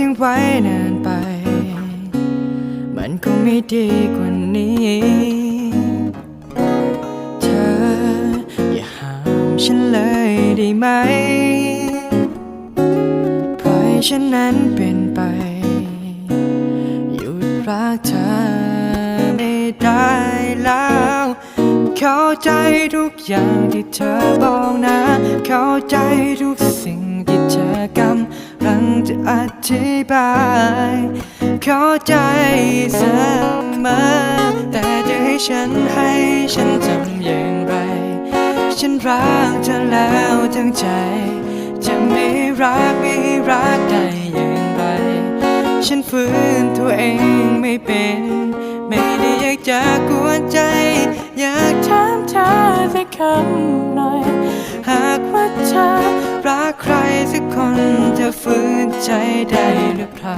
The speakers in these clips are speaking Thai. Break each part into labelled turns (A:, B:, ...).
A: ทิ้งไว้นานไป มันคงไม่ดีกว่านี้ เธออย่าห้ามฉันเลยได้ไหมปล่อยฉันนั้นเป็นไป หยุดรักเธอไม่ได้แล้วเข้าใจทุกอย่างที่เธอบอกนะ เข้าใจทุกสิ่ง ลังจะอธิบาย เข้าใจเสมอแต่จะให้ฉันให้ฉันทำอย่างไร ฉันรักเธอแล้วทั้งใจ จะไม่รักไม่รักได้อย่างไร ฉันฝืนตัวเองไม่เป็น ไม่ได้อยากจะกวนใจ อยากถามเธอสักคำ ใจได้หรือเปล่า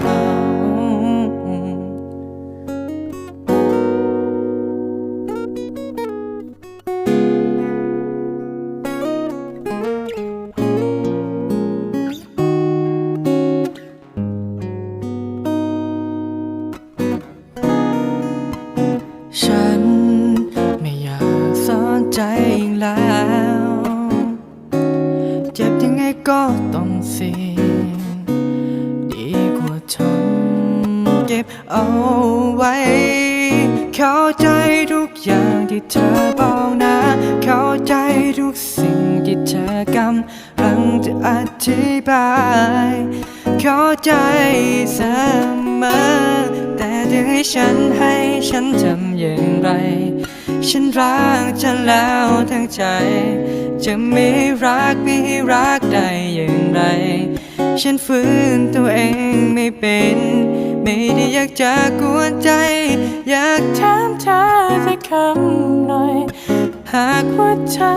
A: ฉันไม่อยากสอนใจอีกแล้ว เจ็บยังไงก็ต้องเสีย เก็บเอาไว้ เข้าใจทุกอย่างที่เธอบอกนะ เข้าใจทุกสิ่งที่เธอกำลังจะอธิบาย เข้าใจเสมอ แต่จะให้ฉันให้ฉันทำอย่างไร ฉันรักเธอแล้วทั้งใจ จะไม่รักไม่รักได้อย่างไร ฉันฝืนตัวเองไม่เป็น ไม่ได้อยากจะกวนใจ อยากถามเธอสักคำหน่อย หากว่าเธอ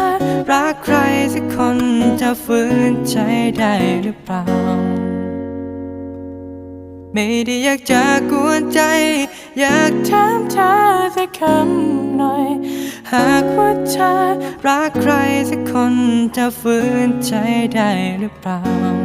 A: รักใครสักคนจะฝืนใจได้หรือเปล่า ไม่ได้อยากจะกวนใจ อยากถามเธอสักคำหน่อย หากว่าเธอรักใครสักคนจะฝืนใจได้หรือเปล่า